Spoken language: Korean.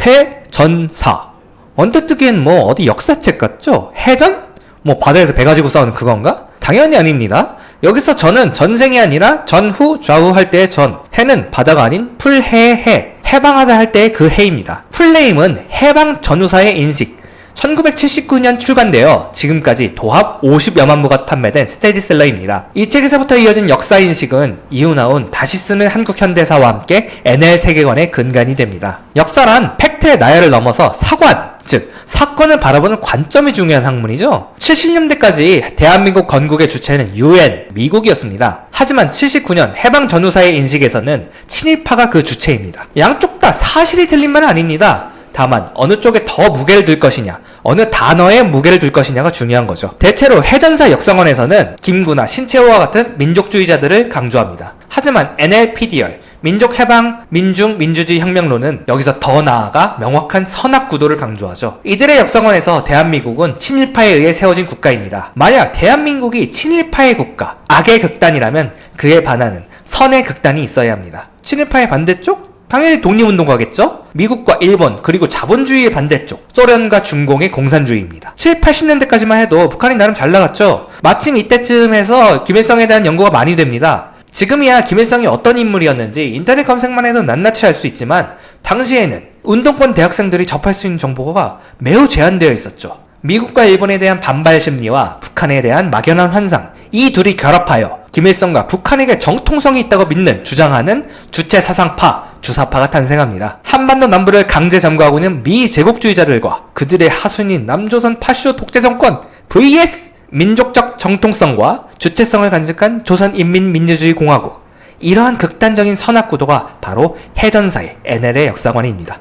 해전사. 언뜻 듣기엔 뭐 어디 역사책 같죠? 해전? 뭐 바다에서 배 가지고 싸우는 그건가? 당연히 아닙니다. 여기서 전은 전생이 아니라 전후 좌우 할 때의 전. 해는 바다가 아닌 풀해의 해. 해방하다 할 때의 그 해입니다. 풀네임은 해방 전후사의 인식. 1979년 출간되어 지금까지 도합 50여만 부가 판매된 스테디셀러입니다. 이 책에서부터 이어진 역사인식은 이후 나온 다시 쓰는 한국 현대사와 함께 NL 세계관의 근간이 됩니다. 역사란 팩트의 나열을 넘어서 사관, 즉 사건을 바라보는 관점이 중요한 학문이죠. 70년대까지 대한민국 건국의 주체는 UN, 미국이었습니다. 하지만 79년 해방 전후사의 인식에서는 친일파가 그 주체입니다. 양쪽 다 사실이 틀린 말은 아닙니다. 다만 어느 쪽에 더 무게를 둘 것이냐, 어느 단어에 무게를 둘 것이냐가 중요한 거죠. 대체로 해전사 역성원에서는 김구나 신채호와 같은 민족주의자들을 강조합니다. 하지만 NLPDR, 민족해방, 민중, 민주주의 혁명론은 여기서 더 나아가 명확한 선악 구도를 강조하죠. 이들의 역성원에서 대한민국은 친일파에 의해 세워진 국가입니다. 만약 대한민국이 친일파의 국가, 악의 극단이라면 그에 반하는 선의 극단이 있어야 합니다. 친일파의 반대쪽? 당연히 독립운동가겠죠? 미국과 일본, 그리고 자본주의의 반대쪽, 소련과 중공의 공산주의입니다. 7, 80년대까지만 해도 북한이 나름 잘 나갔죠? 마침 이때쯤 해서 김일성에 대한 연구가 많이 됩니다. 지금이야 김일성이 어떤 인물이었는지 인터넷 검색만 해도 낱낱이 알 수 있지만, 당시에는 운동권 대학생들이 접할 수 있는 정보가 매우 제한되어 있었죠. 미국과 일본에 대한 반발 심리와 북한에 대한 막연한 환상, 이 둘이 결합하여 김일성과 북한에게 정통성이 있다고 믿는 주장하는 주체 사상파, 주사파가 탄생합니다. 한반도 남부를 강제 점거하고 있는 미 제국주의자들과 그들의 하순인 남조선 파쇼 독재 정권 vs 민족적 정통성과 주체성을 간직한 조선인민민주주의 공화국 이러한 극단적인 선악 구도가 바로 해전사의 NL의 역사관입니다.